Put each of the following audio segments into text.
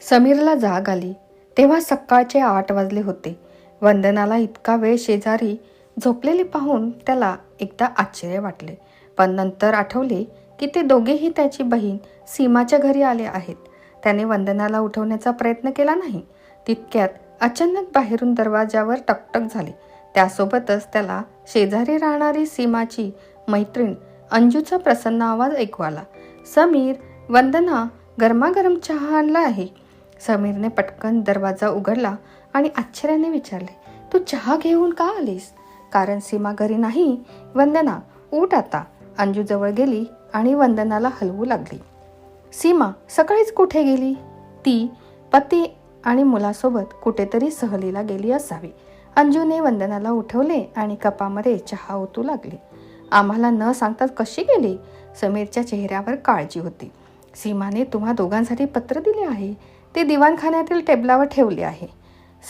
समीरला जाग आली. तेव्हा सकाळचे आठ वाजले होते. वंदनाला इतका वेळ शेजारी झोपलेली पाहून त्याला एकदा आश्चर्य वाटले. पण नंतर आठवले की ते दोघेही त्याची बहीण सीमाच्या घरी आले आहेत. त्याने वंदनाला उठवण्याचा प्रयत्न केला नाही. तितक्यात अचानक बाहेरून दरवाजावर टकटक झाले. त्यासोबतच त्याला शेजारी राहणारी सीमाची मैत्रीण अंजूचा प्रसन्न आवाज ऐकू आला. समीर वंदना गरमागरम चहा आणला आहे. समीरने पटकन दरवाजा उघडला आणि आश्चर्याने विचारले तू चहा घेऊन का आलीस? कारण सीमा घरी नाही. वंदना उठ आता. अंजू जवळ गेली आणि वंदनाला हलवू लागली. सीमा सकाळीच कुठे गेली? ती पती आणि मुलासोबत कुठेतरी सहलीला गेली असावी. अंजूने वंदनाला उठवले आणि कपामध्ये चहा ओतू लागली. आम्हाला न सांगताच कशी गेली? समीरच्या चेहऱ्यावर काळजी होती. सीमाने तुम्हा दोघांसाठी पत्र दिले आहे. ते दिवाणखान्यातील टेबलावर ठेवले आहे.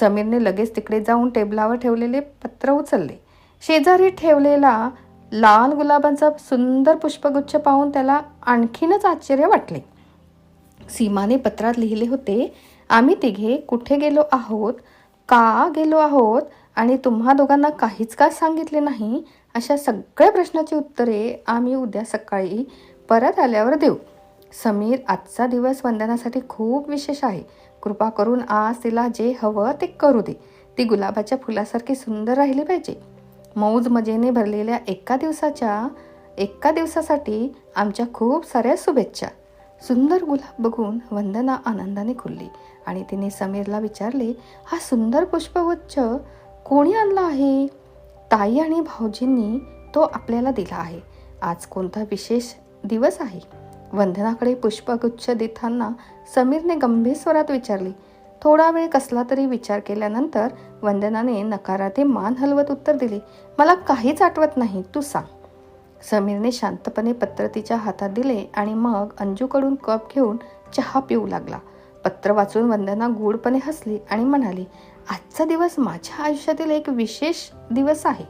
समीरने लगेच तिकडे जाऊन टेबलावर ठेवलेले पत्र उचलले. शेजारी ठेवलेला लाल गुलाबांचा सुंदर पुष्पगुच्छ पाहून त्याला आणखीनच आश्चर्य वाटले. सीमाने पत्रात लिहिले होते आम्ही तिघे कुठे गेलो आहोत? का गेलो आहोत? आणि तुम्हा दोघांना काहीच का सांगितले नाही? अशा सगळ्या प्रश्नाची उत्तरे आम्ही उद्या सकाळी परत आल्यावर देऊ. समीर आजचा दिवस वंदनासाठी खूप विशेष आहे. कृपा करून आज तिला जे हवं ते करू दे. ती गुलाबाच्या फुलासारखी सुंदर राहिली पाहिजे. मौज मजेने भरलेल्या एका दिवसाच्या एका दिवसासाठी आमच्या खूप साऱ्या शुभेच्छा. सुंदर गुलाब बघून वंदना आनंदाने खुलली आणि तिने समीरला विचारले हा सुंदर पुष्पगुच्छ कोणी आणला आहे? ताई आणि भाऊजींनी तो आपल्याला दिला आहे. आज कोणता विशेष दिवस आहे? वंदनाकडे पुष्पगुच्छ देताना समीरने गंभीर स्वरात विचारले थोडा वेळ कसला तरी विचार केल्यानंतर वंदनाने नकाराते मान हलवत उत्तर दिले मला काहीच आठवत नाही तू सांग. समीरने शांतपणे पत्र तिच्या हातात दिले आणि मग अंजूकडून कप घेऊन चहा पिऊ लागला. पत्र वाचून वंदना गूढपणे हसली आणि म्हणाली आजचा दिवस माझ्या आयुष्यातील एक विशेष दिवस आहे.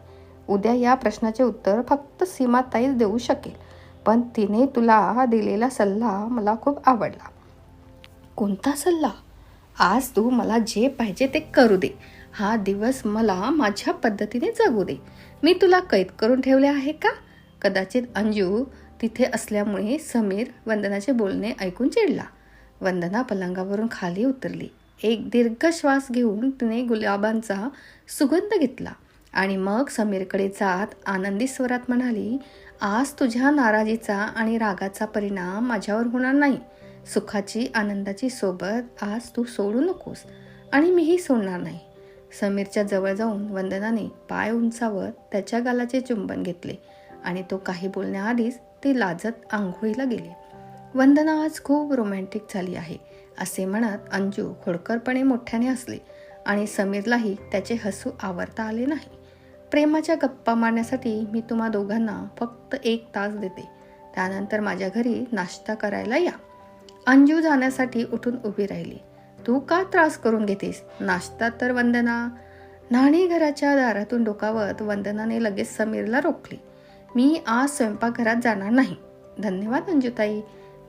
उद्या या प्रश्नाचे उत्तर फक्त सीमाताईच देऊ शकेल. पण तिने तुला दिलेला सल्ला मला खूप आवडला. कोणता सल्ला? आज तू मला जे पाहिजे ते करू दे. हा दिवस मला माझ्या पद्धतीने जगू दे. मी तुला कैद करून ठेवले आहे का? कदाचित अंजू तिथे असल्यामुळे समीर वंदनाचे बोलणे ऐकून चिडला. वंदना पलंगावरून खाली उतरली. एक दीर्घ श्वास घेऊन तिने गुलाबांचा सुगंध घेतला आणि मग समीरकडे जात आनंदी स्वरात म्हणाली आज तुझ्या नाराजीचा आणि रागाचा परिणाम माझ्यावर होणार नाही. सुखाची आनंदाची सोबत आज तू सोडू नकोस आणि मीही सोडणार नाही. समीरच्या जवळ जाऊन वंदनाने पाय उंचावत त्याच्या गालाचे चुंबन घेतले आणि तो काही बोलण्याआधीच ती लाजत आंघोळीला गेली. वंदना आज खूप रोमॅन्टिक झाली आहे असे म्हणत अंजू खोडकरपणे मोठ्याने हसले आणि समीरलाही त्याचे हसू आवरता आले नाही. प्रेमाच्या गप्पा मारण्यासाठी मी तुम्हा दोघांना फक्त एक तास देते. त्यानंतर माझ्या घरी नाश्ता करायला या. अंजू जाण्यासाठी उठून उभी राहिली. तू का त्रास करून घेतेस? नाश्ता तर वंदना. न्हाणी घराच्या दारातून डोकावत वंदनाने लगेच समीरला रोखली. मी आज स्वयंपाकघरात जाणार नाही. धन्यवाद अंजुताई.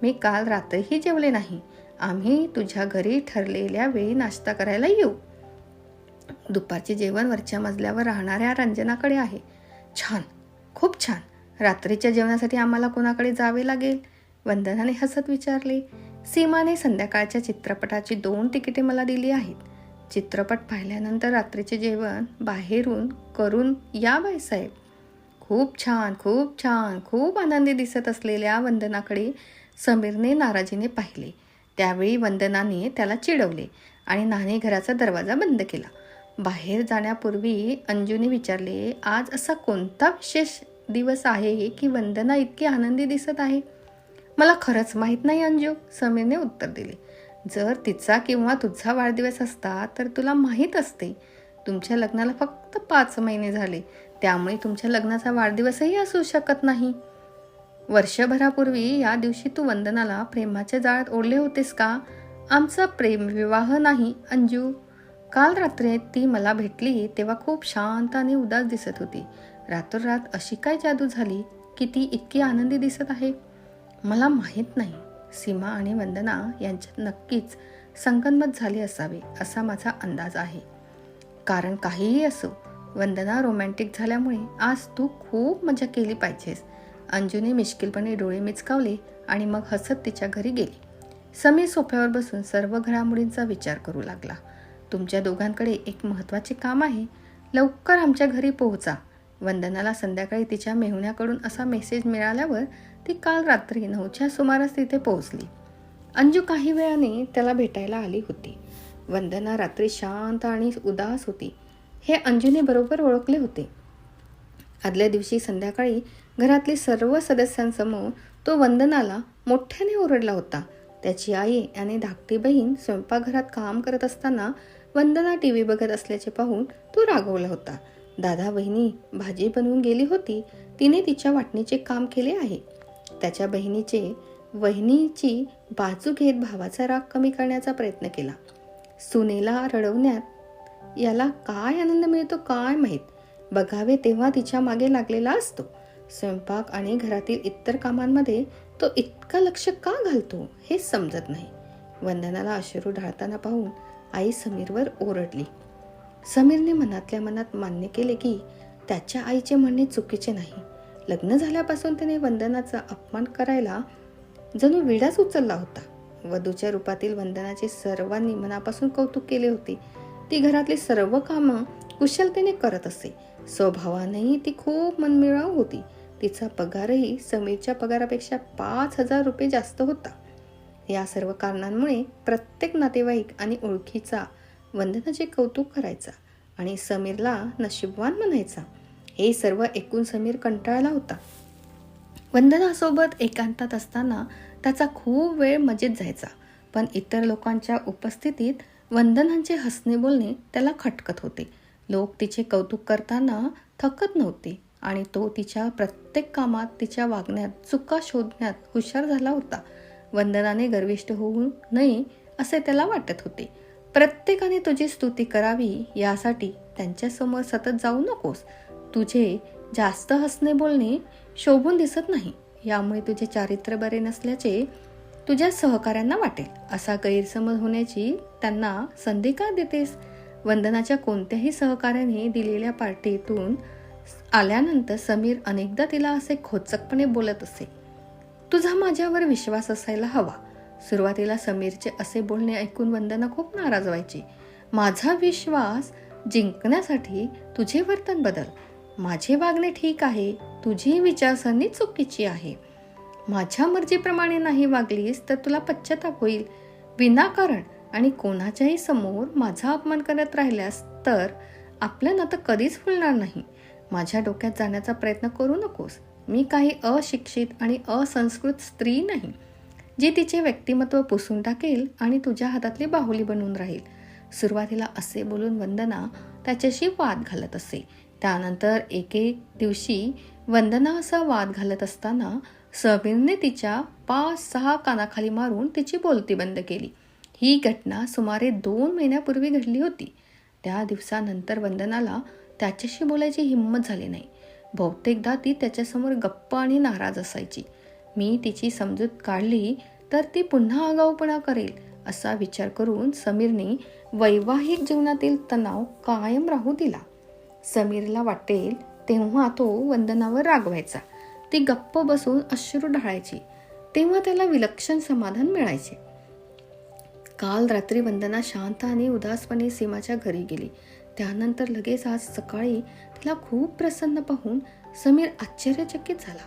मी काल रात्रीही जेवले नाही. आम्ही तुझ्या घरी ठरलेल्या वेळी नाश्ता करायला येऊ. दुपारचे जेवण वरच्या मजल्यावर राहणाऱ्या रंजनाकडे आहे. छान खूप छान. रात्रीच्या जेवणासाठी आम्हाला कोणाकडे जावे लागेल? वंदनाने हसत विचारले. सीमाने संध्याकाळच्या चित्रपटाची दोन तिकिटे मला दिली आहेत. चित्रपट पाहिल्यानंतर रात्रीचे जेवण बाहेरून करून या बाईसाहेब खूप छान खूप छान खूप आनंदी दिसत असलेल्या वंदनाकडे समीरने नाराजीने पाहिले. त्यावेळी वंदनाने त्याला चिडवले आणि नाणे घराचा दरवाजा बंद केला. बाहेर जाण्यापूर्वी अंजूने विचारले आज असा कोणता विशेष दिवस आहे की वंदना इतकी आनंदी दिसत आहे? मला खरंच माहीत नाही अंजू समीरने उत्तर दिले. जर तिचा किंवा तुझा वाढदिवस असता तर तुला माहीत असते. तुमच्या लग्नाला फक्त पाच महिने झाले. त्यामुळे तुमच्या लग्नाचा वाढदिवसही असू शकत नाही. वर्षभरापूर्वी या दिवशी तू वंदनाला प्रेमाच्या जाळ्यात ओढले होतेस का? आमचा प्रेम विवाह नाही अंजू. काल रात्री ती मला भेटली तेव्हा खूप शांत आणि उदास दिसत होती. रातोरात अशी काय जादू झाली की ती इतकी आनंदी दिसत आहे? मला माहीत नाही. सीमा आणि वंदना यांच्यात नक्कीच संगनमत झाले असावे असा माझा अंदाज आहे. कारण काहीही असो वंदना रोमॅन्टिक झाल्यामुळे आज तू खूप मजा केली पाहिजेस. अंजूने मिश्किलपणे डोळे मिचकावले आणि मग हसत तिच्या घरी गेली. समीर सोफ्यावर बसून सर्व घडामोडींचा विचार करू लागला. तुमच्या दोघांकडे एक महत्त्वाचे काम आहे. लवकर आमच्या घरी पोहोचा. वंदनाला संध्याकाळी तिच्या मेहुण्याकडून असा मेसेज मिळाल्यावर ती काल रात्री नऊच्या सुमारास तिथे पोहोचली. अंजू काही वेळाने त्याला भेटायला आली होती. वंदना रात्री शांत आणि उदास होती. हे अंजूने बरोबर ओळखले होते. आदल्या दिवशी संध्याकाळी घरातली सर्व सदस्यांसमोर तो वंदनाला मोठ्याने ओरडला होता. त्याची आई आणि धाकटी बहीण स्वयंपाकघरात काम करत असताना वंदना टी व्ही बघत असल्याचे पाहून तो रागवला होता. दादा बहिणी भाजी बनवून गेली होती. तिने तिच्या वाटणीचे काम केले आहे. त्याच्या बहिणीचे वहिनीची बाजू घेत भावाचा राग कमी करण्याचा प्रयत्न केला. सुनेला रडवण्यात याला काय आनंद मिळतो काय माहीत? बघावे तेव्हा तिच्यामागे लागलेला असतो. स्वयंपाक आणि घरातील इतर कामांमध्ये तो इतका लक्ष का घालतो हे समजत नाही. वंदनाला अश्रू ढाळताना पाहून आई समीरवर ओरडली. समीरने मनातल्या मनात मान्य केले की त्याच्या आईचे म्हणणे चुकीचे नाही. लग्न झाल्यापासून त्याने वंदनाचा अपमान करायला जणू विडाच उचलला होता. वधूच्या रूपातील वंदनाचे सर्वांनी मनापासून कौतुक केले होते. ती घरातली सर्व कामं कुशलतेने करत असे. स्वभावानेही ती खूप मनमिळाऊ होती. तिचा पगारही समीरच्या पगारापेक्षा पाच हजार रुपये जास्त होता. या सर्व कारणांमुळे प्रत्येक नातेवाईक आणि ओळखीचा वंदनाचे कौतुक करायचा आणि समीरला नशीबवान म्हणायचा. हे सर्व ऐकून समीर कंटाळला होता. वंदनासोबत एकांतात असताना त्याचा खूप वेळ मजेत जायचा पण इतर लोकांच्या उपस्थितीत वंदनांचे हसणे बोलणे त्याला खटकत होते. लोक तिचे कौतुक करताना थकत नव्हते आणि तो तिच्या प्रत्येक कामात तिच्या वागण्यात चुका शोधण्यात हुशार झाला होता. वंदनाने गर्विष्ट होऊ नये असे त्याला वाटत होते. प्रत्येकाने तुझी स्तुती करावी यासाठी त्यांच्यासमोर सतत जाऊ नकोस. तुझे जास्त हसणे बोलणे शोभून दिसत नाही. यामुळे तुझे चारित्र्य बरे नसल्याचे तुझ्या सहकाऱ्यांना वाटेल. असा गैरसमज होण्याची त्यांना संधी का देतेस? वंदनाच्या कोणत्याही सहकार्याने दिलेल्या पार्टीतून आल्यानंतर समीर अनेकदा तिला असे खोचकपणे बोलत असे. तुझा माझ्यावर विश्वास असायला हवा. सुरुवातीला समीरचे असे बोलणे ऐकून वंदना खूप नाराज व्हायची. माझा विश्वास जिंकण्यासाठी तुझे वर्तन बदल. माझे वागणे ठीक आहे तुझी विचारसरणी चुकीची आहे. माझ्या मर्जीप्रमाणे नाही वागलीस तर तुला पश्चाताप होईल. विनाकारण आणि कोणाच्याही समोर माझा अपमान करत राहिल्यास तर आपलं नातं कधीच फुलणार नाही. माझ्या डोक्यात जाण्याचा प्रयत्न करू नकोस. मी काही अशिक्षित आणि असंस्कृत स्त्री नाही जी तिचे व्यक्तिमत्व पुसून टाकेल आणि तुझ्या हातातली बाहुली बनवून राहील. सुरुवातीला असे बोलून वंदना त्याच्याशी वाद घालत असे. त्यानंतर एक एक दिवशी वंदना असा वाद घालत असताना समीरने तिच्या पाच सहा कानाखाली मारून तिची बोलती बंद केली. ही घटना सुमारे दोन महिन्यापूर्वी घडली होती. त्या दिवसानंतर वंदनाला त्याच्याशी बोलायची हिंमत झाली नाही. बहुतेकदा ती त्याच्यासमोर गप्प आणि नाराज असायची. मी तिची समजूत काढली तर ती पुन्हा आगाऊपणा करेल असा विचार करून समीरने वैवाहिक जीवनातील तणाव कायम राहू दिला. समीरला वाटेल तेव्हा तो वंदनावर रागवायचा. ती गप्प बसून अश्रू ढाळायची. तेव्हा त्याला विलक्षण समाधान मिळायचे. काल रात्री वंदना शांत आणि उदासपणे सीमाच्या घरी गेली. त्यानंतर लगेच आज सकाळी तिला खूप प्रसन्न पाहून समीर आश्चर्यचकित झाला.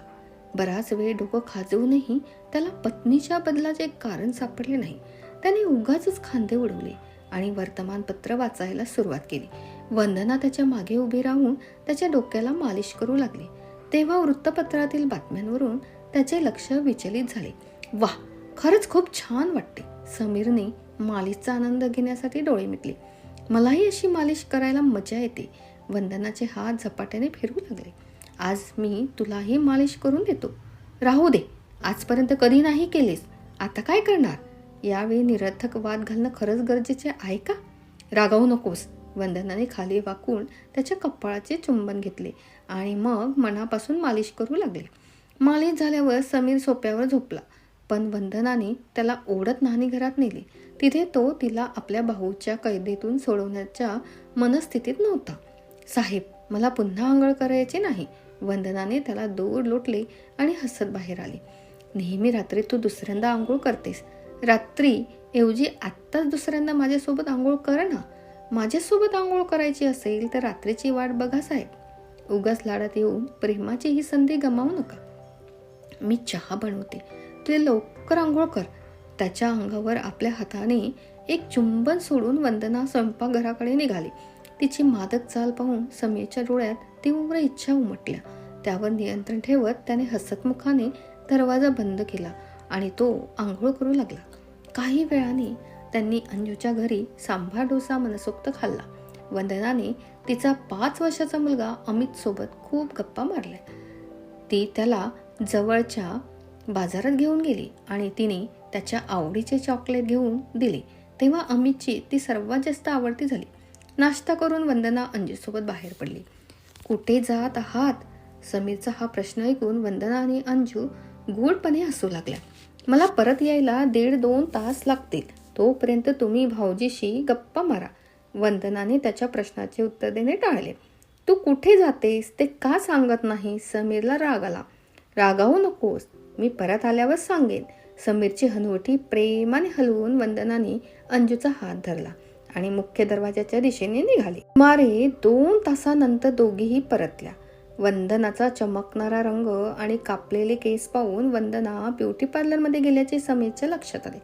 बराच वेळ डोकं खाजवूनही त्याला पत्नीच्या बदलाचे कारण सापडले नाही. त्याने उगाच खांदे उडवले आणि वर्तमानपत्र वाचायला सुरुवात केली. वंदना त्याच्यामागे उभी राहून त्याच्या डोक्याला मालिश करू लागली. तेव्हा वृत्तपत्रातील बातम्यांवरून त्याचे लक्ष विचलित झाले. वा खरंच खूप छान वाटते समीरने मालिशचा आनंद घेण्यासाठी डोळे मिटले. मलाही अशी मालिश करायला मजा येते. वंदनाचे हात झपाट्याने फिरू लागले. आज मी तुलाही मालिश करून देतो. राहू दे. आजपर्यंत कधी नाही केलीस. आता काय करणार? यावेळी निरर्थक वाद घालणं खरंच गरजेचे आहे का? रागावू नकोस. वंदनाने खाली वाकून त्याच्या कपाळाचे चुंबन घेतले आणि मग मनापासून मालिश करू लागले. मालिश झाल्यावर समीर सोप्यावर झोपला. पण वंदनाने त्याला ओढत नानी घरात नेली. तिथे तो तिला आपल्या भाऊच्या कैदेतून सोडवण्याच्या मनस्थितीत नव्हता. साहेब मला पुन्हा आंघोळ करायची नाही. वंदनाने त्याला दूर लोटले आणि हसत बाहेर आले. नेहमी रात्री तू दुसऱ्यांदा आंघोळ करतेस. रात्री ऐवजी आत्ताच दुसऱ्यांदा माझ्यासोबत आंघोळ कर ना. माझ्यासोबत आंघोळ करायची असेल तर रात्रीची वाट बघा साहेब. उगाच लाडात येऊन प्रेमाची ही संधी गमावू नका. मी चहा बनवते. ते लवकर आंघोळ कर. त्याच्या अंगावर आपल्या हाताने एक चुंबन सोडून वंदना स्वयंपाकघराकडे निघाली. तिची मादक चाल पाहून समीरच्या डोळ्यात तीव्र इच्छा उमटल्या. त्यावर नियंत्रण ठेवत त्याने हसतमुखाने दरवाजा बंद केला आणि तो आंघोळ करू लागला. काही वेळाने त्यांनी अंजूच्या घरी सांभार डोसा मनसोक्त खाल्ला. वंदनाने तिचा पाच वर्षाचा मुलगा अमित सोबत खूप गप्पा मारल्या. ती त्याला जवळच्या बाजारात घेऊन गेली आणि तिने त्याच्या आवडीचे चॉकलेट घेऊन दिले. तेव्हा अमितची ती सर्वात जास्त आवडती झाली. नाश्ता करून वंदना अंजूसोबत बाहेर पडली. कुठे जात आहात? समीरचा हा प्रश्न ऐकून वंदना आणि अंजू गूढपणे हसू लागल्या. मला परत यायला दीड दोन तास लागतील. तोपर्यंत तुम्ही भाऊजीशी गप्पा मारा. वंदनाने त्याच्या प्रश्नाचे उत्तर देणे टाळले. तू कुठे जातेस? ते का सांगत नाही? समीरला राग आला. रागावू नकोस. मी परत आल्यावर सांगेन. समीरची हनुवटी प्रेमाने हलवून वंदनाने अंजूचा हात धरला आणि मुख्य दरवाजाच्या दिशेने निघाली. सुमारे दोन तासानंतर दोघीही परतल्या. वंदनाचा चमकणारा रंग आणि कापलेले केस पाहून वंदना ब्युटी पार्लरमध्ये गेल्याचे समीरच्या लक्षात आले.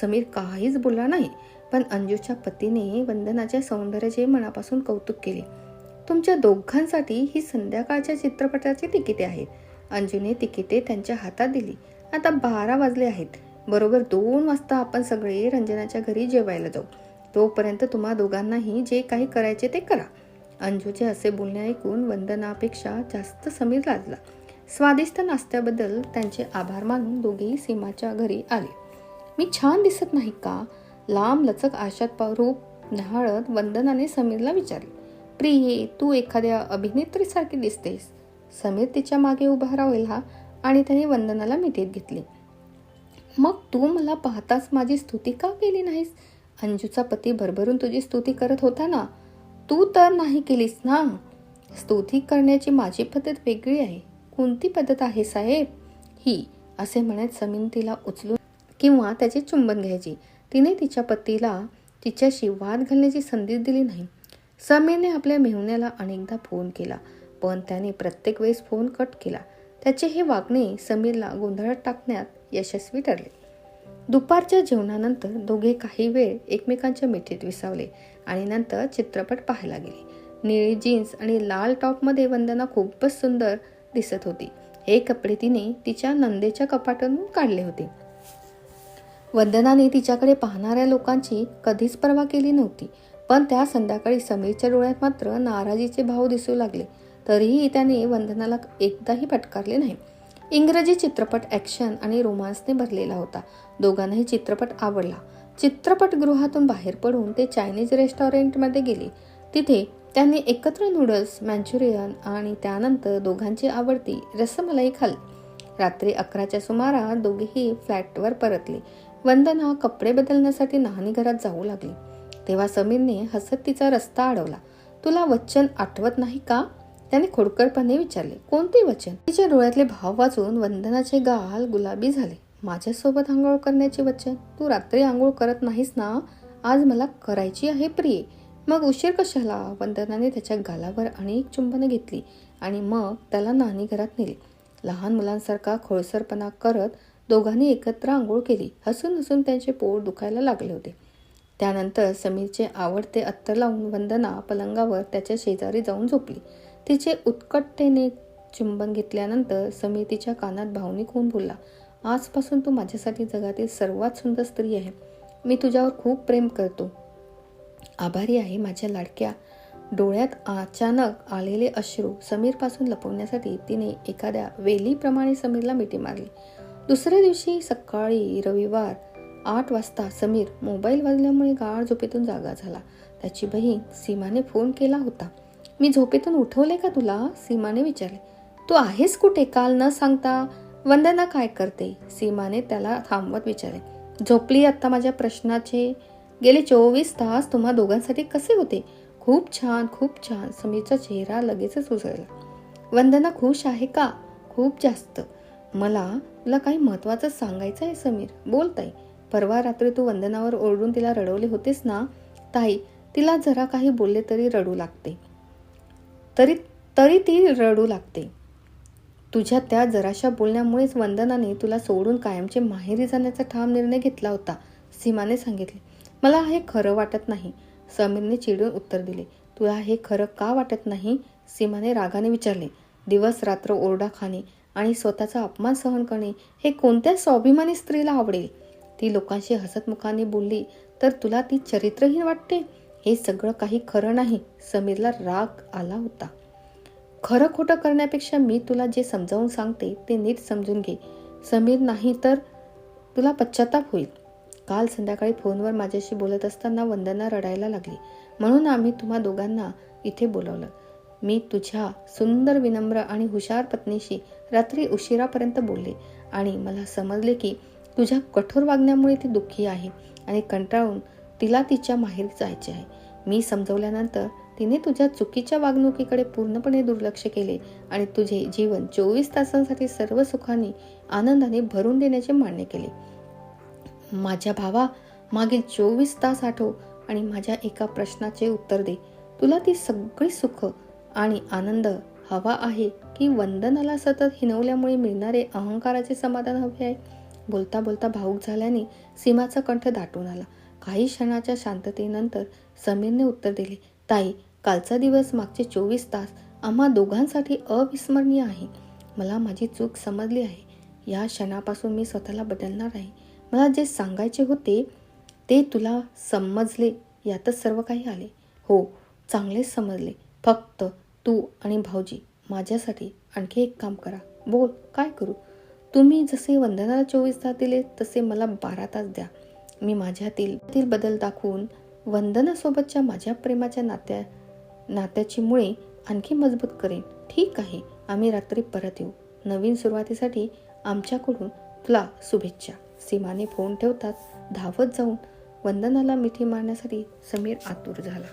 समीर काहीच बोलला नाही पण अंजूच्या पतीने वंदनाच्या सौंदर्याचे मनापासून कौतुक केले. तुमच्या दोघांसाठी ही संध्याकाळच्या चित्रपटाची तिकिटे आहेत. अंजूने तिकिटे त्यांच्या हातात दिली. आता बारा वाजले आहेत. बरोबर दोन वाजता आपण सगळे रंजनाच्या घरी जेवायला जाऊ. तोपर्यंत तुम्हा दोघांनाही जे काही करायचे ते करा. अंजूचे असे बोलणे ऐकून वंदनापेक्षा जास्त समीर लाजला. स्वादिष्ट नाश्त्याबद्दल त्यांचे आभार मानून दोघेही सीमाच्या घरी आले. मी छान दिसत नाही का? लांब लचक आशात रूप न्हाळत वंदनाने समीरला विचारले. प्रिये तू एखाद्या अभिनेत्रीसारखी दिसतेस. समीर तिच्यामागे उभा राहिला आणि त्याने वंदनाला मिठीत घेतली. मग तू मला पाहताच माझी स्तुती का केली नाहीस? अंजूचा पती भरभरून तुझी स्तुती करत होता ना? तू तर नाही केलीस ना? स्तुती करण्याची माझी पद्धत वेगळी आहे. कोणती पद्धत आहे साहेब? ही असे म्हणत समीन तिला उचलून किंवा त्याचे चुंबन घ्यायची. तिने तिच्या पतीला तिच्याशी वाद घालण्याची संधी दिली नाही. समीरने आपल्या मेहुण्याला अनेकदा फोन केला. पण त्याने प्रत्येक वेळेस फोन कट केला. त्याचे हे वागणे समीरला गोंधळात टाकण्यात यशस्वी ठरले. दुपारच्या जेवणानंतर दोघे काही वेळ एकमेकांच्या मिठीत विसावले आणि नंतर चित्रपट पाहायला गेले. निळी जीन्स आणि लाल टॉपमध्ये वंदना खूपच सुंदर दिसत होती. हे कपडे तिने तिच्या नंदेच्या कपाटातून काढले होते. वंदनाने तिच्याकडे पाहणाऱ्या लोकांची कधीच पर्वा केली नव्हती पण त्या संध्याकाळी समीरच्या डोळ्यात मात्र नाराजीचे भाव दिसू लागले. तरीही त्याने वंदनाला एकदाही पटकारले नाही. इंग्रजी चित्रपट ॲक्शन आणि रोमांसने भरलेला होता. दोघांनाही चित्रपट आवडला. चित्रपटगृहातून बाहेर पडून ते चायनीज रेस्टॉरंटमध्ये गेले. तिथे त्यांनी एकत्र नूडल्स मॅन्च्युरियन आणि त्यानंतर दोघांची आवडती रसमलाई खाल्ली. रात्री अकराच्या सुमारास दोघेही फ्लॅटवर परतले. वंदना कपडे बदलण्यासाठी नाहनी घरात जाऊ लागली. तेव्हा समीरने हसत तिचा रस्ता अडवला. तुला वचन आठवत नाही का? त्याने खोडकरपणे विचारले कोणते वचन? तिच्या डोळ्यातले भाव वाचून वंदनाचे गाल गुलाबी झाले. माझ्यासोबत आंघोळ करण्याचे वचन? तू रात्री आंघोळ करत नाहीस ना? आज मला करायची आहे प्रिये. मग उशीर कशाला? वंदनाने त्याच्या गालावर अनेक चुंबनं घेतली आणि मग त्याला नानी घरात नेली. लहान मुलांसारखा खोळसरपणा करत दोघांनी एकत्र आंघोळ केली. हसून हसून त्यांचे पोट दुखायला लागले होते. त्यानंतर समीरचे आवडते अत्तर लावून वंदना पलंगावर त्याच्या शेजारी जाऊन झोपली. तिचे उत्कटतेने चुंबन घेतल्यानंतर समीर तिच्या कानात भावनिक होऊन बोलला आजपासून तू माझ्यासाठी जगातील सर्वात सुंदर स्त्री आहे. मी तुझ्यावर खूप प्रेम करतो. आभारी आहे माझ्या लाडक्या. डोळ्यात अचानक आलेले अश्रू समीरपासून लपवण्यासाठी तिने एखाद्या वेलीप्रमाणे समीरला मिठी मारली. दुसऱ्या दिवशी सकाळी रविवार आठ वाजता समीर मोबाईल वाजल्यामुळे गाळ झोपेतून जागा झाला. त्याची बहीण सीमाने फोन केला होता. मी झोपेतून उठवले का तुला? सीमाने विचारले. तू आहेस कुठे? काल न सांगता वंदना काय करते? सीमाने त्याला थांबवत विचारले. झोपली आत्ता माझ्या प्रश्नाचे? गेले चोवीस तास तुम्हा दोघांसाठी कसे होते? खूप छान खूप छान. समीरचा चेहरा लगेचच उजळला वंदना खुश आहे का? खूप जास्त. मला तुला काही महत्वाचं सांगायचं आहे समीर? बोल ताई. परवा रात्री तू वंदनावर ओरडून तिला रडवले होतेस ना? ताई तिला जरा काही बोलले तरी रडू लागते. तरी तरी ती रडू लागते. तुझ्या त्या जराशा बोलण्यामुळेच वंदनाने तुला सोडून कायमचे माहेरी जाण्याचा ठाम निर्णय घेतला होता सीमाने सांगितले. मला हे खरं वाटत नाही समीरने चिडून उत्तर दिले. तुला हे खरं का वाटत नाही? सीमाने रागाने विचारले. दिवस रात्र ओरडा खाणे आणि स्वतःचा अपमान सहन करणे हे कोणत्या स्वाभिमानी स्त्रीला आवडेल? ती लोकांशी हसतमुखाने बोलली तर तुला ती चरित्रहीन वाटते? हे सगळं काही खरं नाही. समीरला राग आला होता. खरं खोटं करण्यापेक्षा मी तुला जे समजावून सांगते ते नीट समजून घे. समीर नाही तर तुला पश्चाताप होईल. काल संध्याकाळी फोनवर माझ्याशी बोलत असताना वंदना रडायला लागली. म्हणून आम्ही तुम्हा दोघांना इथे बोलावलं. मी तुझ्या सुंदर विनम्र आणि हुशार पत्नीशी रात्री उशिरापर्यंत बोलले आणि मला समजले की तुझ्या कठोर वागण्यामुळे ती दुःखी आहे आणि कंटाळून तिला तिच्या माहेर जायचे आहे. मी समजवल्यानंतर तिने तुझ्या चुकीच्या वागणुकीकडे पूर्णपणे दुर्लक्ष केले आणि तुझे जीवन चोवीस तासांसाठी सर्व सुखाने आनंदाने भरून देण्याचे मान्य केले. माझ्या भावा मागील चोवीस तास आठव आणि माझ्या एका प्रश्नाचे उत्तर दे. तुला ती सगळी सुख आणि आनंद हवा आहे की वंदनाला सतत हिनवल्यामुळे मिळणारे अहंकाराचे समाधान हवे आहे? बोलता बोलता भाऊक झाल्याने सीमाचा कंठ दाटून आला. काही क्षणाच्या शांततेनंतर समीरने उत्तर दिले ताई कालचा दिवस मागचे चोवीस तास आम्हा दोघांसाठी अविस्मरणीय आहे. मला माझी चूक समजली आहे. या क्षणापासून मी स्वतःला बदलणार आहे. मला जे सांगायचे होते ते तुला समजले यातच सर्व काही आले. हो चांगलेच समजले. फक्त तू आणि भाऊजी माझ्यासाठी आणखी एक काम करा. बोल काय करू? तुम्ही जसे वंदनाला चोवीस तास दिले तसे मला बारा तास द्या. मी माझ्यातील बदल दाखवून वंदनासोबतच्या माझ्या प्रेमाच्या नात्या नात्याची मुळे आणखी मजबूत करेन. ठीक आहे आम्ही रात्री परत येऊ. नवीन सुरुवातीसाठी आमच्याकडून तुला शुभेच्छा. सीमाने फोन ठेवतात धावत जाऊन वंदनाला मिठी मारण्यासाठी समीर आतुर झाला.